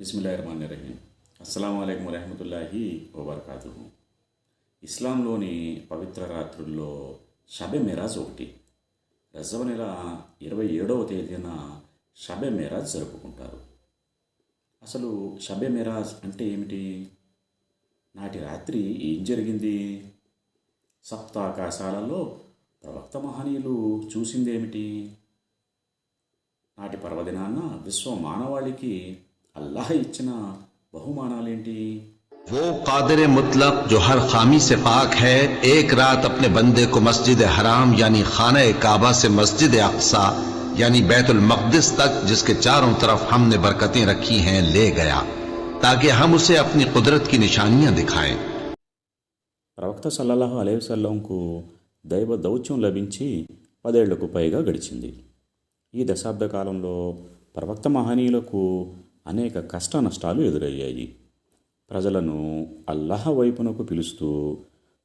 బిస్మిల్లాహిర్రహమానిర్రహీం. అస్సలం అయికం వరహమతుల్లాహి వబర్కాతు ఇస్లాంలోని పవిత్ర రాత్రుల్లో షబె మెరాజ్ ఒకటి. రజవ నెల ఇరవై ఏడవ తేదీన షబె మెరాజ్ జరుపుకుంటారు. అసలు షబె మెరాజ్ అంటే ఏమిటి? నాటి రాత్రి ఏం జరిగింది? సప్తాకాశాలలో ప్రవక్త మహనీయులు చూసిందేమిటి? నాటి పర్వదినాన్న విశ్వ మానవాళికి అల్లాహ్ ఇచ్చిన బహుమానాలేంటి वो कादिर मुतलक जो हर खामी से पाक है एक रात अपने बंदे को मस्जिद हराम यानी खाना काबा से मस्जिद अक्सा यानी बैतुल मकदस तक जिसके चारों तरफ हमने बरकतें रखी हैं ले गया ताकि हम उसे अपनी कुदरत की निशानियां दिखाएं ప్రవక్త సల్లల్లాహు అలైవసల్లంకు దైవ దౌత్యం లభించి పదేళ్లకు పైగా గడిచింది ఈ దశాబ్ద కాలంలో ప్రవక్త మహనీయులకు అనేక కష్ట నష్టాలు ఎదురయ్యాయి. ప్రజలను అల్లహ వైపునకు పిలుస్తూ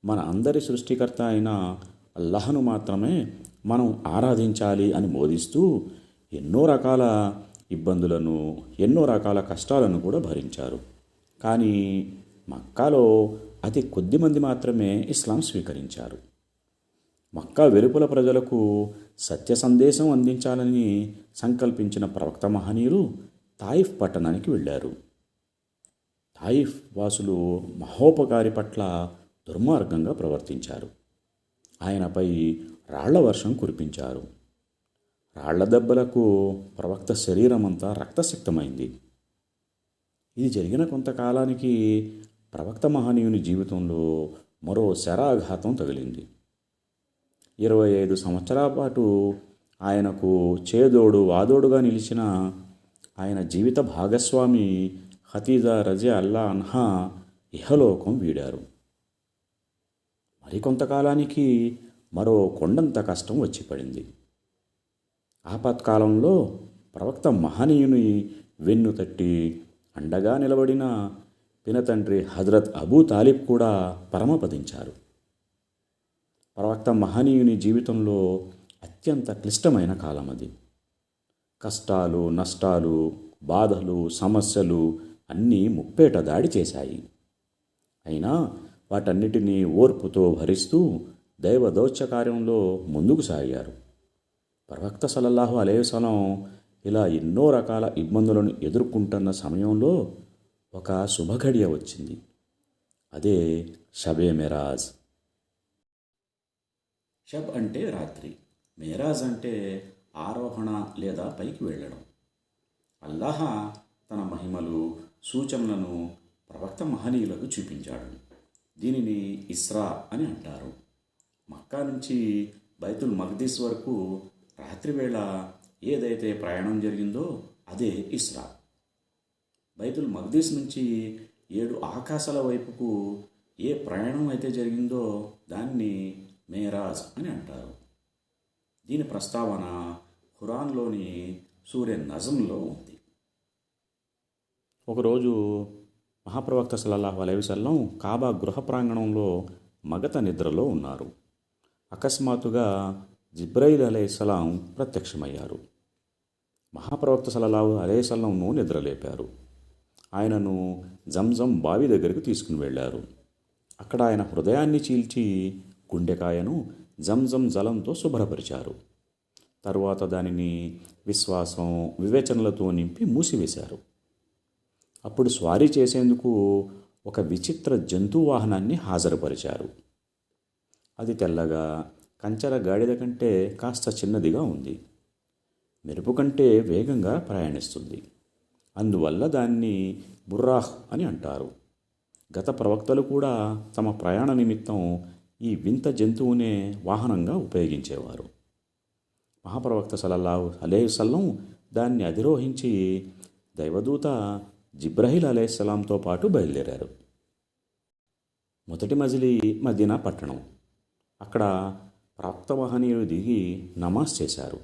మన అందరి సృష్టికర్త అయిన అల్లహను మాత్రమే మనం ఆరాధించాలి అని బోధిస్తూ ఎన్నో రకాల ఇబ్బందులను ఎన్నో రకాల కష్టాలను కూడా భరించారు. కానీ మక్కాలో అతి కొద్ది మంది మాత్రమే ఇస్లాం స్వీకరించారు. మక్కా వెలుపల ప్రజలకు సత్య సందేశం అందించాలని సంకల్పించిన ప్రవక్త మహనీయులు తాయిఫ్ పట్టణానికి వెళ్ళారు. తాయిఫ్ వాసులు మహోపకారి పట్ల దుర్మార్గంగా ప్రవర్తించారు. ఆయనపై రాళ్ళ వర్షం కురిపించారు. రాళ్ళ దెబ్బలకు ప్రవక్త శరీరమంతా రక్తసిక్తమైంది. ఇది జరిగిన కొంతకాలానికి ప్రవక్త మహనీయుని జీవితంలో మరో శరాఘాతం తగిలింది. ఇరవై ఐదు సంవత్సరాల పాటు ఆయనకు చేదోడు వాదోడుగా నిలిచిన ఆయన జీవిత భాగస్వామి ఖతీజా రజే అల్లా అన్హా ఇహలోకం వీడారు. మరికొంతకాలానికి మరో కొండంత కష్టం వచ్చి పడింది. ఆపత్కాలంలో ప్రవక్త మహనీయుని వెన్ను తట్టి అండగా నిలబడిన పినతండ్రి హజరత్ అబూ తాలిబ్ కూడా పరమపదించారు. ప్రవక్త మహనీయుని జీవితంలో అత్యంత క్లిష్టమైన కాలం అది కష్టాలు నష్టాలు బాధలు సమస్యలు అన్నీ ముప్పేట దాడి చేశాయి. అయినా వాటన్నిటినీ ఓర్పుతో భరిస్తూ దైవ కార్యంలో ముందుకు సాగారు. ప్రవక్త సలల్లాహు అలేవసలం ఇలా ఎన్నో రకాల ఇబ్బందులను ఎదుర్కొంటున్న సమయంలో ఒక శుభఘడియ వచ్చింది. అదే షబే మెరాజ్. షబ్ అంటే రాత్రి. మేరాజ్ అంటే ఆరోహణ లేదా పైకి వెళ్ళడం. అల్లాహ తన మహిమలు సూచనలను ప్రవక్త మహనీయులకు చూపించాడు. దీనిని ఇస్రా అని అంటారు. మక్కా నుంచి బైతుల్ మగ్దీస్ వరకు రాత్రివేళ ఏదైతే ప్రయాణం జరిగిందో అదే ఇస్రా. బైతుల్ మగ్దీస్ నుంచి ఏడు ఆకాశాల వైపుకు ఏ ప్రయాణం అయితే జరిగిందో దాన్ని మేరాజ్ అని అంటారు. దీని ప్రస్తావన ఖురాన్లోని సూర్య నజంలో ఉంది. ఒకరోజు మహాప్రవక్త సల్లల్లాహు అలైవసల్లం కాబా గృహ ప్రాంగణంలో మగత నిద్రలో ఉన్నారు. అకస్మాత్తుగా జిబ్రైల్ అలైహిస్సలాం ప్రత్యక్షమయ్యారు. మహాప్రవక్త సల్లల్లాహు అలైహిస్సల్లంను నిద్రలేపారు. ఆయనను జంజం బావి దగ్గరికి తీసుకుని వెళ్ళారు. అక్కడ ఆయన హృదయాన్ని చీల్చి గుండెకాయను జంజం జలంతో శుభ్రపరిచారు. తరువాత దానిని విశ్వాసం వివేచనలతో నింపి మూసివేశారు. అప్పుడు స్వారీ చేసేందుకు ఒక విచిత్ర జంతు వాహనాన్ని హాజరుపరిచారు. అది తెల్లగా కంచర గాడిద కంటే కాస్త చిన్నదిగా ఉంది. మెరుపు కంటే వేగంగా ప్రయాణిస్తుంది. అందువల్ల దాన్ని బుర్రాహ్ అని అంటారు. గత ప్రవక్తలు కూడా తమ ప్రయాణ నిమిత్తం ఈ వింత జంతువునే వాహనంగా ఉపయోగించేవారు. మహాప్రవక్త సలల్లాహు అలేసల్లం దాన్ని అధిరోహించి దైవదూత జిబ్రహీల్ అలేస్లాంతో పాటు బయలుదేరారు. మొదటి మజిలీ మదీనా పట్టణం. అక్కడ ప్రాప్తవాహనీయులు దిగి నమాజ్ చేశారు.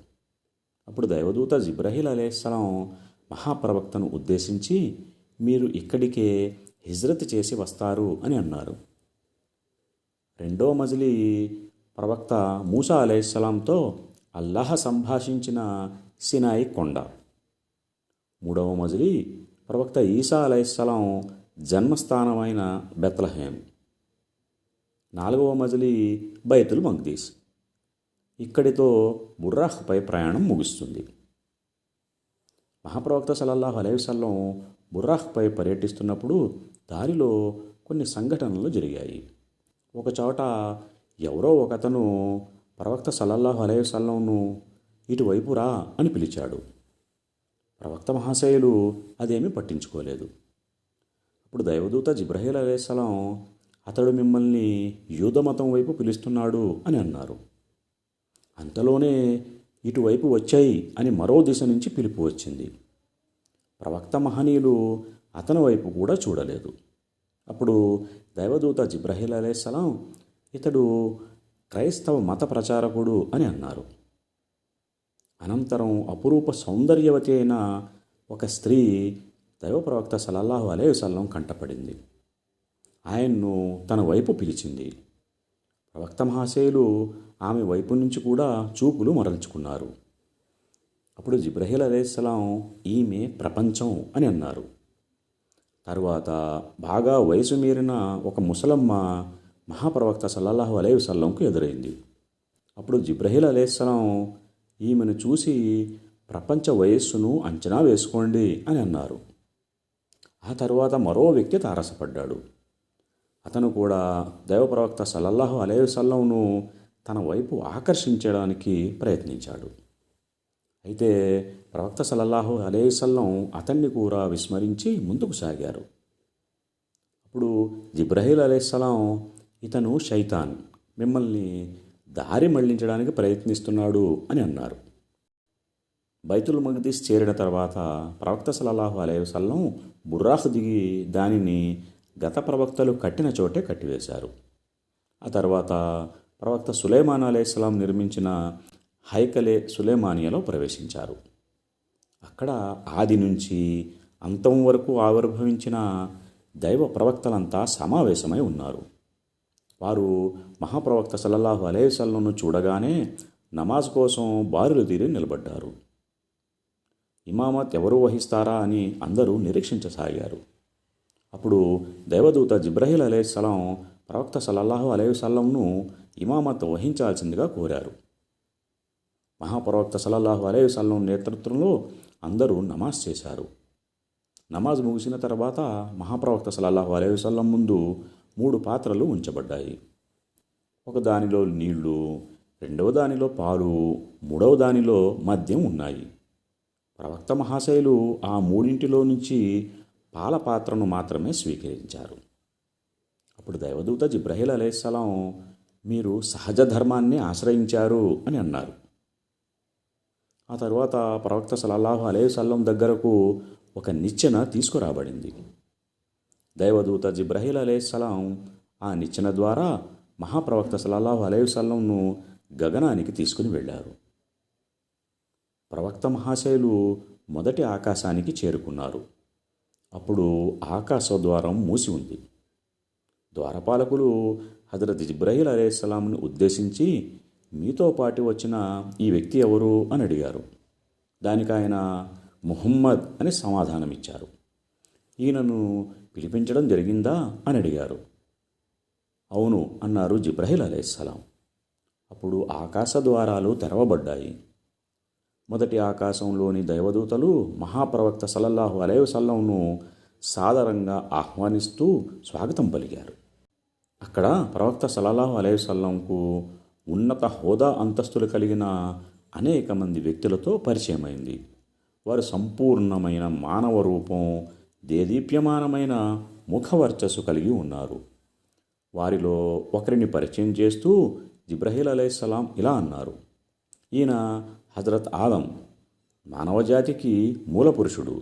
అప్పుడు దైవదూత జిబ్రహీల్ అలేస్లాం మహాప్రవక్తను ఉద్దేశించి మీరు ఇక్కడికే హిజ్రత్ చేసి వస్తారు అని అన్నారు. రెండో మజిలీ ప్రవక్త మూసా అలైహిస్సలాంతో అల్లాహ సంభాషించిన సినాయి కొండ. మూడవ మజిలీ ప్రవక్త ఈసా అలైహిస్సలాం జన్మస్థానమైన బెత్లహేమ్ నాలుగవ మజిలీ బైతుల్ మగ్దీస్ ఇక్కడితో బుర్రాహ్పై ప్రయాణం ముగుస్తుంది. మహాప్రవక్త సలల్లాహు అలైవసల్లం బుర్రాహ్పై పర్యటిస్తున్నప్పుడు దారిలో కొన్ని సంఘటనలు జరిగాయి. ఒకచోట ఎవరో ఒకతను ప్రవక్త సల్లల్లాహు అలైవసల్లంను ఇటువైపు రా అని పిలిచాడు. ప్రవక్త మహాశయులు అదేమీ పట్టించుకోలేదు. అప్పుడు దైవదూత జిబ్రహీల్ అలైహిస్సలాం అతడు మిమ్మల్ని యూదమతం వైపు పిలుస్తున్నాడు అని అన్నారు. అంతలోనే ఇటువైపు వచ్చాయి అని మరో దిశ నుంచి పిలుపు వచ్చింది. ప్రవక్త మహనీయులు అతని వైపు కూడా చూడలేదు. అప్పుడు దైవదూత జిబ్రహీల్ అలైహిస్సలాం ఇతడు క్రైస్తవ మత ప్రచారకుడు అని అన్నారు. అనంతరం అపురూప సౌందర్యవతి అయిన ఒక స్త్రీ దైవ ప్రవక్త సలల్లాహు అలే వసల్లం కంటపడింది. ఆయన్ను తన వైపు పిలిచింది. ప్రవక్త మహాశయులు ఆమె వైపు నుంచి కూడా చూపులు మరల్చుకున్నారు. అప్పుడు జిబ్రహీల్ అలేస్లాం ఈమె ప్రపంచం అని అన్నారు. తరువాత బాగా వయసు మీరిన ఒక ముసలమ్మ మహాప్రవక్త సల్లల్లాహు అలై వసల్లంకు ఎదురైంది. అప్పుడు జిబ్రహీల్ అలైహిస్సలాం ఈమెను చూసి ప్రపంచ వయస్సును అంచనా వేసుకోండి అని అన్నారు. ఆ తరువాత మరో వ్యక్తి తారసపడ్డాడు. అతను కూడా దైవ ప్రవక్త సల్లల్లాహు అలైహి తన వైపు ఆకర్షించడానికి ప్రయత్నించాడు. అయితే ప్రవక్త సల్లల్లాహు అలైహి అతన్ని కూడా విస్మరించి ముందుకు సాగారు. అప్పుడు జిబ్రహీల్ అలైహిస్సలాం ఇతను శైతాన్ మిమ్మల్ని దారి మళ్ళించడానికి ప్రయత్నిస్తున్నాడు అని అన్నారు. బైతుల్ మగ్దీస్ చేరిన తర్వాత ప్రవక్త సల్లల్లాహు అలైవసల్లం బుర్రాహ్ దిగి దానిని గత ప్రవక్తలు కట్టిన చోటే కట్టివేశారు. ఆ తర్వాత ప్రవక్త సులేమాన్ అలైహిస్సలాం నిర్మించిన హైకలే సులేమానియాలో ప్రవేశించారు. అక్కడ ఆది నుంచి అంతం వరకు ఆవిర్భవించిన దైవ ప్రవక్తలంతా సమావేశమై ఉన్నారు. వారు మహాప్రవక్త సల్లల్లాహు అలైవసల్లంను చూడగానే నమాజ్ కోసం బారులు తీరి నిలబడ్డారు. ఇమామత్ ఎవరు వహిస్తారా అని అందరూ నిరీక్షించసాగారు. అప్పుడు దేవదూత జిబ్రహీల్ అలైహిస్సలాం ప్రవక్త సల్లల్లాహు అలైవసల్లంను ఇమామత్ వహించాల్సిందిగా కోరారు. మహాప్రవక్త సల్లల్లాహు అలైవసల్లం నేతృత్వంలో అందరూ నమాజ్ చేశారు. నమాజ్ ముగిసిన తర్వాత మహాప్రవక్త సల్లల్లాహు అలైవసల్లం ముందు మూడు పాత్రలు ఉంచబడ్డాయి. ఒక దానిలో నీళ్ళు రెండవ దానిలో పాలు మూడవ దానిలో మద్యం ఉన్నాయి. ప్రవక్త మహాశయులు ఆ మూడింటిలో నుంచి పాల పాత్రను మాత్రమే స్వీకరించారు. అప్పుడు దైవదూత జిబ్రహీల్ అలైహిస్సలాం మీరు సహజ ధర్మాన్ని ఆశ్రయించారు అని అన్నారు. ఆ తర్వాత ప్రవక్త సలల్లాహు అలైవసల్లం దగ్గరకు ఒక నిచ్చెన తీసుకురాబడింది. దైవదూత జిబ్రహీల్ అలైహిస్సలాం ఆ నిచ్చెన ద్వారా మహాప్రవక్త సలల్లాహు అలైవసల్లంను గగనానికి తీసుకుని వెళ్ళారు. ప్రవక్త మహాశయులు మొదటి ఆకాశానికి చేరుకున్నారు. అప్పుడు ఆకాశ ద్వారం మూసి ఉంది. ద్వారపాలకులు హజరత్ జిబ్రహీల్ అలైహిస్సలాంను ఉద్దేశించి మీతో పాటు వచ్చిన ఈ వ్యక్తి ఎవరు? అని అడిగారు. దానికి ఆయన ముహమ్మద్ అని సమాధానమిచ్చారు. ఈయనను పిలిపించడం జరిగిందా అని అడిగారు. అవును అన్నారు జిబ్రహీల్ అలైహిస్సలాం. అప్పుడు ఆకాశ ద్వారాలు తెరవబడ్డాయి. మొదటి ఆకాశంలోని దైవదూతలు మహాప్రవక్త సల్లల్లాహు అలైవసల్లంను సాదరంగా ఆహ్వానిస్తూ స్వాగతం పలికారు. అక్కడ ప్రవక్త సలల్లాహు అలైవసల్లంకు ఉన్నత హోదా అంతస్తులు కలిగిన అనేక మంది వ్యక్తులతో పరిచయమైంది. వారు సంపూర్ణమైన మానవ రూపం దేదీప్యమానమైన ముఖవర్చస్సు కలిగి ఉన్నారు. వారిలో ఒకరిని పరిచయం చేస్తూ జిబ్రహీల్ అలైహిస్సలాం ఇలా అన్నారు. ఈయన హజరత్ ఆదం మానవజాతికి మూలపురుషుడు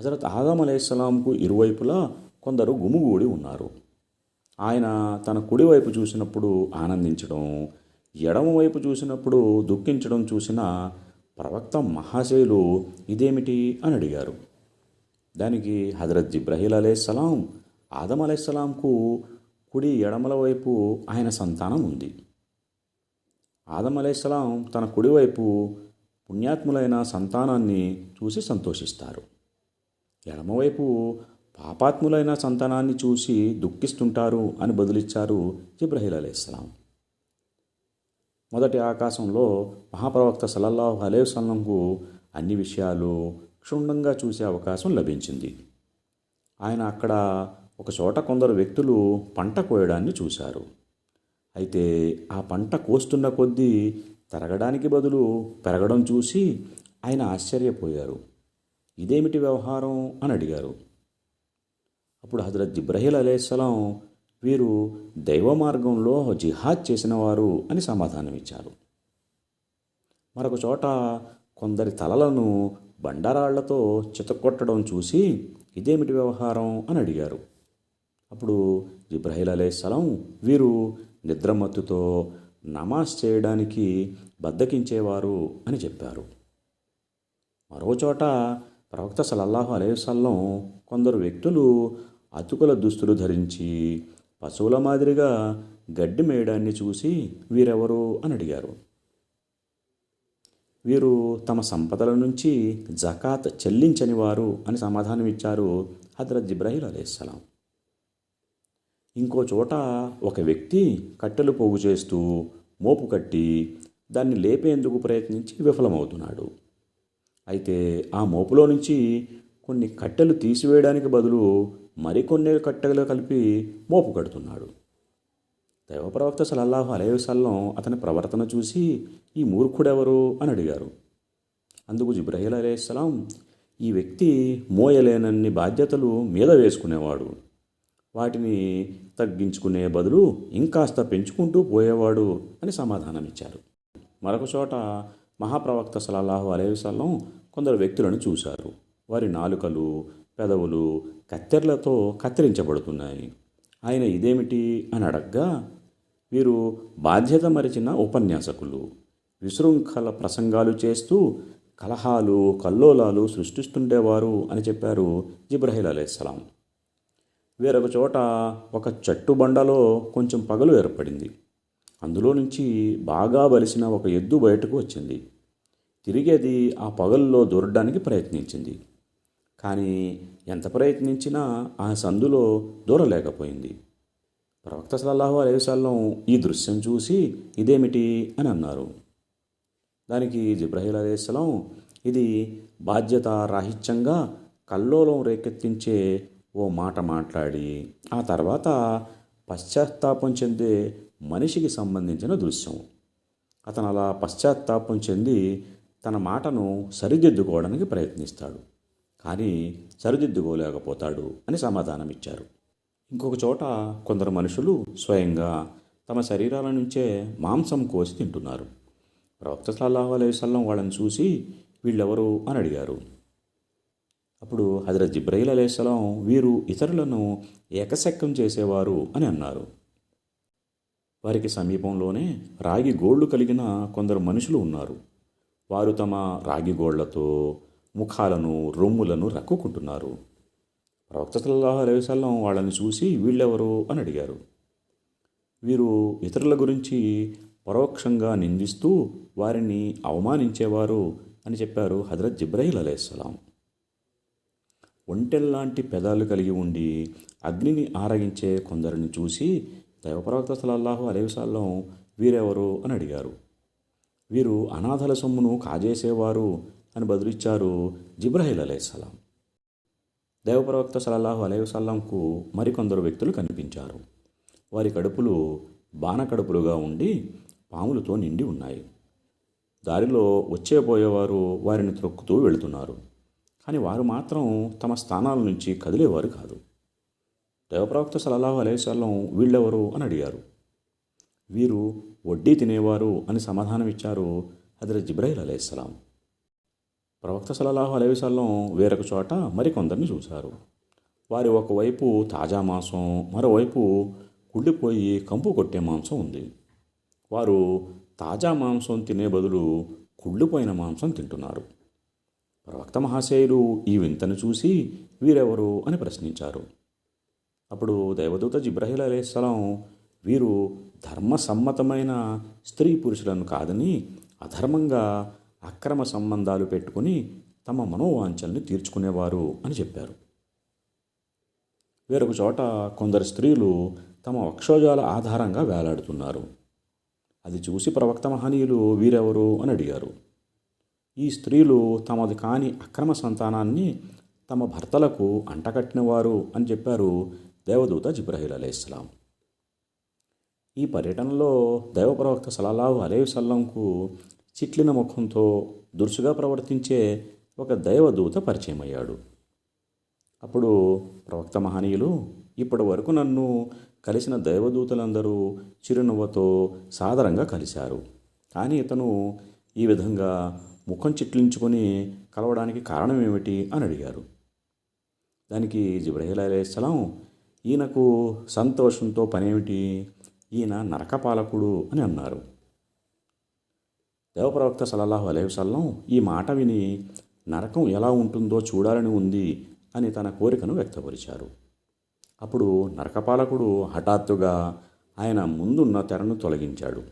హజరత్ ఆదం అలైహిస్సలాంకు ఇరువైపులా కొందరు గుమిగూడి ఉన్నారు. ఆయన తన కుడివైపు చూసినప్పుడు ఆనందించడం ఎడమవైపు చూసినప్పుడు దుఃఖించడం చూసిన ప్రవక్త మహాశయులు ఇదేమిటి అని అడిగారు. దానికి హజరత్ జిబ్రహీల్ అలైహిస్సలాం ఆదం అలైహిస్సలాంకు కుడి ఎడమల వైపు ఆయన సంతానం ఉంది. ఆదం అలైహిస్సలాం తన కుడివైపు పుణ్యాత్ములైన సంతానాన్ని చూసి సంతోషిస్తారు. ఎడమవైపు పాపాత్ములైన సంతానాన్ని చూసి దుఃఖిస్తుంటారు అని బదులిచ్చారు జిబ్రహీల్ అలైహిస్సలాం మొదటి ఆకాశంలో మహాప్రవక్త సల్లల్లాహు అలైహి అన్ని విషయాలు క్షుణ్ణంగా చూసే అవకాశం లభించింది. ఆయన అక్కడ ఒక చోట కొందరు వ్యక్తులు పంట కోయడాన్ని చూశారు. అయితే ఆ పంట కోస్తున్న కొద్దీ తరగడానికి బదులు పెరగడం చూసి ఆయన ఆశ్చర్యపోయారు. ఇదేమిటి వ్యవహారం? అని అడిగారు. అప్పుడు హజరత్ ఇబ్రహీల్ అలేస్లాం వీరు దైవ మార్గంలో జిహాద్ చేసినవారు అని సమాధానమిచ్చారు. మరొక చోట కొందరి తలలను బండరాళ్ళతో చితకొట్టడం చూసి ఇదేమిటి వ్యవహారం అని అడిగారు. అప్పుడు ఇబ్రాహీల్ అలైహిస్సలాం వీరు నిద్రమత్తుతో నమాజ్ చేయడానికి బద్దకించేవారు అని చెప్పారు. మరోచోట ప్రవక్త సలల్లాహు అలైహి కొందరు వ్యక్తులు అతుకుల దుస్తులు ధరించి పశువుల మాదిరిగా గడ్డి మేయడాన్ని చూసి వీరెవరు అని అడిగారు. వీరు తమ సంపదల నుంచి జకాత్ చెల్లించని వారు అని సమాధానమిచ్చారు హజరత్ జిబ్రాహీల్ అలైహిస్సలాం ఇంకో చోట ఒక వ్యక్తి కట్టెలు పోగు చేస్తూ మోపు కట్టి దాన్ని లేపేందుకు ప్రయత్నించి విఫలమవుతున్నాడు. అయితే ఆ మోపులో నుంచి కొన్ని కట్టెలు తీసివేయడానికి బదులు మరికొన్ని కట్టెలు కలిపి మోపు కడుతున్నాడు. దైవప్రవక్త సలల్లాహు అలైహి అతని ప్రవర్తన చూసి ఈ మూర్ఖుడెవరు? అని అడిగారు. అందుకు జిబ్రహీల్ అలైహిస్సలాం ఈ వ్యక్తి మోయలేనన్ని బాధ్యతలు మీద వేసుకునేవాడు. వాటిని తగ్గించుకునే బదులు ఇంకాస్త పెంచుకుంటూ పోయేవాడు అని సమాధానమిచ్చారు. మరొక చోట మహాప్రవక్త సలల్లాహు అలైహి కొందరు వ్యక్తులను చూశారు. వారి నాలుకలు పెదవులు కత్తెరలతో కత్తిరించబడుతున్నాయి. ఆయన ఇదేమిటి? అని అడగ్గా వీరు బాధ్యత మరిచిన ఉపన్యాసకులు. విశృంఖల ప్రసంగాలు చేస్తూ కలహాలు కల్లోలాలు సృష్టిస్తుండేవారు అని చెప్పారు జిబ్రహీల్ అలైహిస్సలాం వేరొక చోట ఒక చెట్టు బండలో కొంచెం పగలు ఏర్పడింది. అందులో నుంచి బాగా బలిసిన ఒక ఎద్దు బయటకు వచ్చింది. తిరిగి అది ఆ పగల్లో దూరడానికి ప్రయత్నించింది. కానీ ఎంత ప్రయత్నించినా ఆ సందులో దూరలేకపోయింది. ప్రవక్త సల్లల్లాహు అలైహి ఈ దృశ్యం చూసి ఇదేమిటి అని అన్నారు. దానికి జిబ్రహీల్ అలైస్లం ఇది బాధ్యత రాహిత్యంగా కల్లోలం రేకెత్తించే ఓ మాట మాట్లాడి ఆ తర్వాత పశ్చాత్తాపం చెందే మనిషికి సంబంధించిన దృశ్యం. అతను అలా పశ్చాత్తాపం చెంది తన మాటను సరిదిద్దుకోవడానికి ప్రయత్నిస్తాడు కానీ సరిదిద్దుకోలేకపోతాడు అని సమాధానం ఇచ్చారు ఇంకొక చోట కొందరు మనుషులు స్వయంగా తమ శరీరాల నుంచే మాంసం కోసి తింటున్నారు. ప్రవక్త సల్లాహు అలైవల్లం వాళ్ళని చూసి వీళ్ళెవరు అని అడిగారు. అప్పుడు హజరత్ జిబ్రహీల్ అలైహిస్సలాం వీరు ఇతరులను ఏకశక్యం చేసేవారు అని అన్నారు. వారికి సమీపంలోనే రాగి గోళ్ళు కలిగిన కొందరు మనుషులు ఉన్నారు. వారు తమ రాగి గోళ్ళతో ముఖాలను రొమ్ములను రక్కుకుంటున్నారు. ప్రవక్త సల్లల్లాహు అలైహి వాళ్ళని చూసి వీళ్ళెవరు అని అడిగారు. వీరు ఇతరుల గురించి పరోక్షంగా నిందిస్తూ వారిని అవమానించేవారు అని చెప్పారు హజరత్ జిబ్రహీల్ అలైహిస్సలాం ఒంటెల్లాంటి పెదాలు కలిగి ఉండి అగ్నిని ఆరగించే కొందరిని చూసి దైవప్రవక్త సలల్లాహు అలైవసాల్లం వీరెవరు అని అడిగారు. వీరు అనాథల సొమ్మును కాజేసేవారు అని బదులిచ్చారు జిబ్రహీల్ అలైహిస్సలాం దేవప్రవక్త సలల్లాహు అలైవసల్లంకు మరికొందరు వ్యక్తులు కనిపించారు. వారి కడుపులు బాణకడుపులుగా ఉండి పాములతో నిండి ఉన్నాయి. దారిలో వచ్చేపోయేవారు వారిని త్రొక్కుతూ వెళుతున్నారు. కానీ వారు మాత్రం తమ స్థానాల నుంచి కదిలేవారు కాదు. దేవప్రవక్త సలల్లాహు అలైవల్లం వీళ్ళెవరు అని అడిగారు. వీరు వడ్డీ తినేవారు అని సమాధానమిచ్చారు హజరత్ జిబ్రాయిల్ అలైహిస్సలాం ప్రవక్త సలల్లాహు అలైవల్లం వేరొక చోట మరికొందరిని చూశారు. వారి ఒకవైపు తాజా మాంసం మరోవైపు కుళ్ళిపోయి కంపు కొట్టే మాంసం ఉంది. వారు తాజా మాంసం తినే బదులు కుళ్ళిపోయిన మాంసం తింటున్నారు. ప్రవక్త మహాశయులు ఈ వింతను చూసి వీరెవరు అని ప్రశ్నించారు. అప్పుడు దైవదూత జిబ్రహీల్ అలీస్లాం వీరు ధర్మసమ్మతమైన స్త్రీ పురుషులను కాదని అధర్మంగా అక్రమ సంబంధాలు పెట్టుకుని తమ మనోవాంఛల్ని తీర్చుకునేవారు అని చెప్పారు. వేరొక చోట కొందరు స్త్రీలు తమ వక్షోజాల ఆధారంగా వేలాడుతున్నారు. అది చూసి ప్రవక్త మహనీయులు వీరెవరు అని అడిగారు. ఈ స్త్రీలు తమది కాని అక్రమ సంతానాన్ని తమ భర్తలకు అంటకట్టినవారు అని చెప్పారు దేవదూత జిబ్రహీల్ అలైహిస్సలాం ఈ పర్యటనలో దైవ ప్రవక్త సలల్లాహు అలైహి సల్లంకు చిట్లిన ముఖంతో దురుసుగా ప్రవర్తించే ఒక దైవదూత పరిచయమయ్యాడు. అప్పుడు ప్రవక్త మహనీయులు ఇప్పటి వరకు నన్ను కలిసిన దైవదూతలందరూ చిరునవ్వుతో సాదరంగా కలిశారు. కానీ ఇతను ఈ విధంగా ముఖం చిట్లించుకొని కలవడానికి కారణం ఏమిటి అని అడిగారు. దానికి జిబ్రహీల్ అలైహిస్సలాం ఈయనకు సంతోషంతో పనేమిటి? ఈయన నరకపాలకుడు అని అన్నారు. దేవప్రవక్త సలల్లాహు అలైహి ఈ మాట విని నరకం ఎలా ఉంటుందో చూడాలని ఉంది అని తన కోరికను వ్యక్తపరిచారు. అప్పుడు నరకపాలకుడు హఠాత్తుగా ఆయన ముందున్న తెరను తొలగించాడు.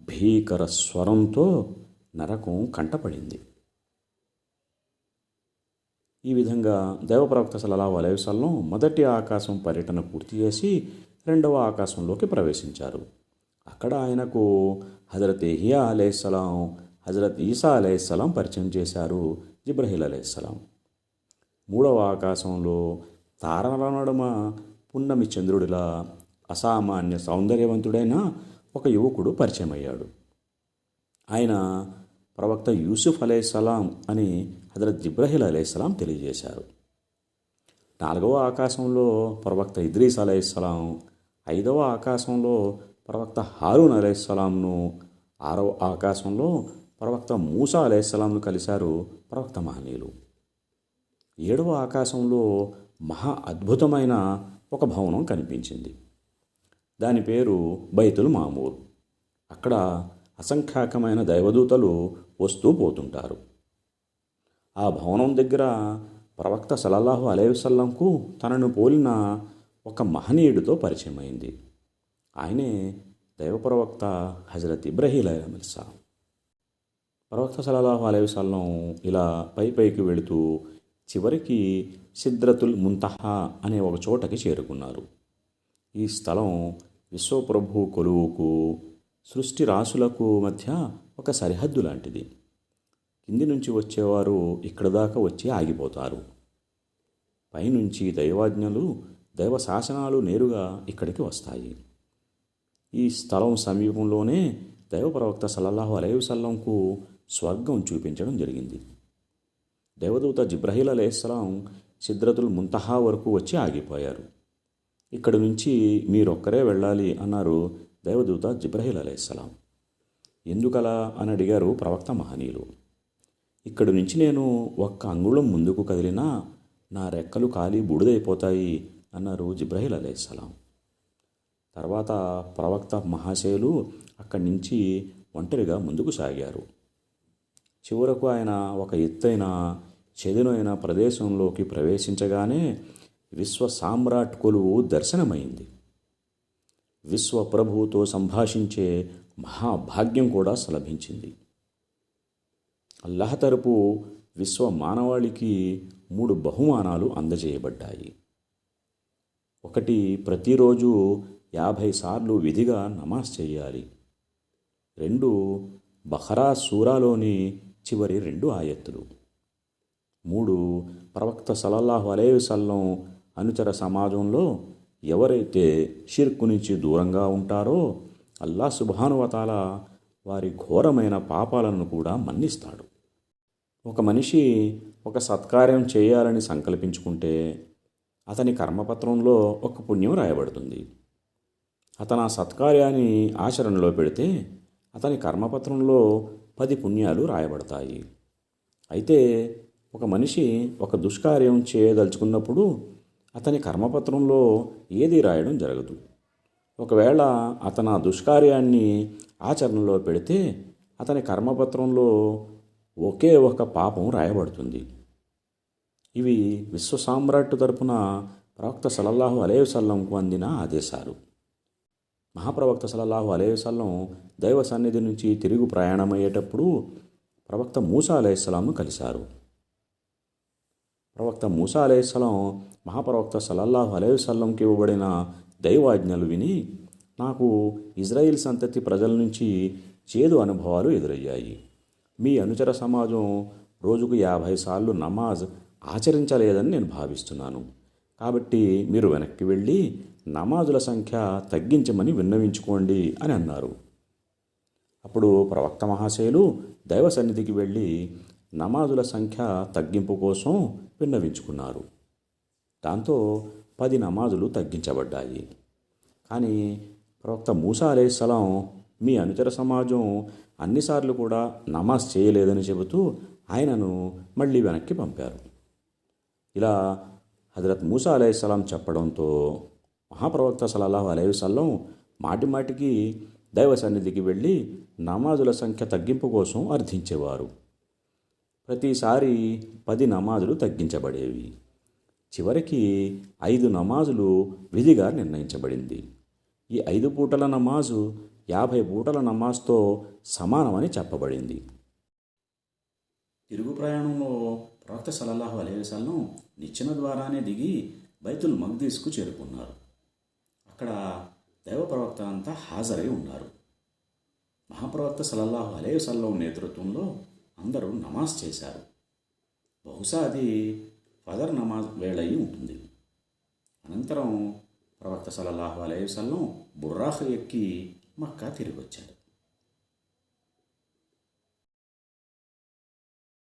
భీకర స్వరంతో నరకం కంటపడింది. ఈ విధంగా దేవప్రవక్త సలలాహు అలైహి మొదటి ఆకాశం పర్యటన పూర్తి చేసి రెండవ ఆకాశంలోకి ప్రవేశించారు. అక్కడ ఆయనకు హజరత్ ఎహియా అలైహిస్సలాం హజరత్ ఈసా అలైహిస్సలాం పరిచయం చేశారు జిబ్రహీల్ అలైహిస్సలాం మూడవ ఆకాశంలో తారల నడుమ పున్నమి చంద్రుడిలా అసామాన్య సౌందర్యవంతుడైన ఒక యువకుడు పరిచయం అయ్యాడు ఆయన ప్రవక్త యూసుఫ్ అలైహిస్సలాం అని హజరత్ జిబ్రహీల్ అలైహిస్సలాం తెలియజేశారు. నాలుగవ ఆకాశంలో ప్రవక్త ఇద్రీస్ అలైహిస్సలాం ఐదవ ఆకాశంలో ప్రవక్త హారూన్ అలైహిస్సలాంను ఆరవ ఆకాశంలో ప్రవక్త మూసా అలైహిస్సలాంను కలిశారు ప్రవక్త మహనీయులు. ఏడవ ఆకాశంలో మహా అద్భుతమైన ఒక భవనం కనిపించింది. దాని పేరు బైతుల్ మామూర్. అక్కడ అసంఖ్యాకమైన దైవదూతలు వస్తూ పోతుంటారు. ఆ భవనం దగ్గర ప్రవక్త సలల్లాహు అలైవసల్లంకు తనను పోలిన ఒక మహనీయుడితో పరిచయం అయింది ఆయనే దైవప్రవక్త హజరత్ ఇబ్రహీల్ అలైహిస్సలాం. ప్రవక్త సలల్లాహు అలైవసల్లం ఇలా పై పైకి వెళుతూ చివరికి సిద్రతుల్ ముంతహా అనే ఒక చోటకి చేరుకున్నారు. ఈ స్థలం విశ్వప్రభు కొలువుకు సృష్టి రాసులకు మధ్య ఒక సరిహద్దు లాంటిది. కింది నుంచి వచ్చేవారు ఇక్కడ దాకా వచ్చి ఆగిపోతారు. పైనుంచి దైవాజ్ఞలు దైవ శాసనాలు నేరుగా ఇక్కడికి వస్తాయి. ఈ స్థలం సమీపంలోనే దైవ ప్రవక్త సల్లల్లాహు అలైహి స్వర్గం చూపించడం జరిగింది. దేవదూత జిబ్రహీల్ అలైహిస్సలాం సిద్రతుల్ ముంతహా వరకు వచ్చి ఆగిపోయారు. ఇక్కడి నుంచి మీరొక్కరే వెళ్ళాలి అన్నారు దేవదూత జిబ్రహీల్ అలైహిస్సలాం ఎందుకలా అని అడిగారు ప్రవక్త మహనీయులు. ఇక్కడి నుంచి నేను ఒక్క అంగుళం ముందుకు కదిలినా నా రెక్కలు కాలి బూడిదైపోతాయి అన్నారు జిబ్రహీల్ అలైహిస్సలాం తర్వాత ప్రవక్త మహాశయులు అక్కడి నుంచి ఒంటరిగా ముందుకు సాగారు. చివరకు ఆయన ఒక ఎత్తైన చెదునైన ప్రదేశంలోకి ప్రవేశించగానే విశ్వ సామ్రాట్ కొలువు దర్శనమైంది. విశ్వ ప్రభువుతో సంభాషించే మహాభాగ్యం కూడా లభించింది అల్లాహ్ తరపు విశ్వ మానవాళికి మూడు బహుమానాలు అందజేయబడ్డాయి. ఒకటి ప్రతిరోజు యాభై సార్లు విధిగా నమాజ్ చేయాలి. రెండు బహరా సూరాలోని చివరి రెండు ఆయత్తులు. మూడు ప్రవక్త సలల్లాహు అలైవసల్లం అనుచర సమాజంలో ఎవరైతే షిర్కు నుంచి దూరంగా ఉంటారో అల్లా సుభానువతాల వారి ఘోరమైన పాపాలను కూడా మన్నిస్తాడు. ఒక మనిషి ఒక సత్కార్యం చేయాలని సంకల్పించుకుంటే అతని కర్మపత్రంలో ఒక పుణ్యం రాయబడుతుంది. అతను ఆ సత్కార్యాన్ని ఆచరణలో పెడితే అతని కర్మపత్రంలో పది పుణ్యాలు రాయబడతాయి. అయితే ఒక మనిషి ఒక దుష్కార్యం చేయదలుచుకున్నప్పుడు అతని కర్మపత్రంలో ఏది రాయడం జరగదు. ఒకవేళ అతను ఆ దుష్కార్యాన్ని ఆచరణలో పెడితే అతని కర్మపత్రంలో ఒకే ఒక పాపం రాయబడుతుంది. ఇవి విశ్వ సామ్రాట్ తరపున ప్రవక్త సలల్లాహు అలేవసల్లంకు అందిన ఆదేశాలు. మహాప్రవక్త సలల్లాహు అలేవసల్లం దైవ సన్నిధి నుంచి తిరుగు ప్రయాణమయ్యేటప్పుడు ప్రవక్త మూసా అలైహిస్సలాంను కలిశారు. ప్రవక్త మూసా అలైహిస్సలాం మహాప్రవక్త సలల్లాహు అలైహి ఇవ్వబడిన దైవాజ్ఞలు విని నాకు ఇజ్రాయిల్ సంతతి ప్రజల నుంచి చేదు అనుభవాలు ఎదురయ్యాయి. మీ అనుచర సమాజం రోజుకు యాభై సార్లు నమాజ్ ఆచరించలేదని నేను భావిస్తున్నాను. కాబట్టి మీరు వెనక్కి వెళ్ళి నమాజుల సంఖ్య తగ్గించమని విన్నవించుకోండి అని అన్నారు. అప్పుడు ప్రవక్త మహాశయులు దైవ సన్నిధికి వెళ్ళి నమాజుల సంఖ్య తగ్గింపు కోసం విన్నవించుకున్నారు. దాంతో పది నమాజులు తగ్గించబడ్డాయి. కానీ ప్రవక్త మూసా స్థలం మీ అనుచర సమాజం అన్నిసార్లు కూడా నమాజ్ చేయలేదని చెబుతూ ఆయనను మళ్ళీ వెనక్కి పంపారు. ఇలా హజరత్ మూసా అలైహిస్సలాం చెప్పడంతో మహాప్రవక్త సలహా అలైవసల్లం మాటి మాటికి దైవ సన్నిధికి వెళ్ళి నమాజుల సంఖ్య తగ్గింపు కోసం అర్థించేవారు. ప్రతిసారి పది నమాజులు తగ్గించబడేవి. చివరికి ఐదు నమాజులు విధిగా నిర్ణయించబడింది. ఈ ఐదు పూటల నమాజు యాభై పూటల నమాజ్తో సమానమని చెప్పబడింది. తిరుగు ప్రయాణంలో ప్రవక్త సల్లల్లాహు అలైవసల్లం నిచ్చెన ద్వారానే దిగి బైతుల్ మగ్దీస్కు చేరుకున్నారు. అక్కడ దైవ ప్రవక్త అంతా హాజరై ఉన్నారు. మహాప్రవక్త సలల్లాహు అలే సల్లం నేతృత్వంలో అందరూ నమాజ్ చేశారు. బహుశా అది ఫదర్ నమాజ్ వేళయి ఉంటుంది. అనంతరం ప్రవక్త సలల్లాహు అలైహి వసల్లం బుర్రాహ్ ఎక్కి మక్కా తిరిగి వచ్చాడు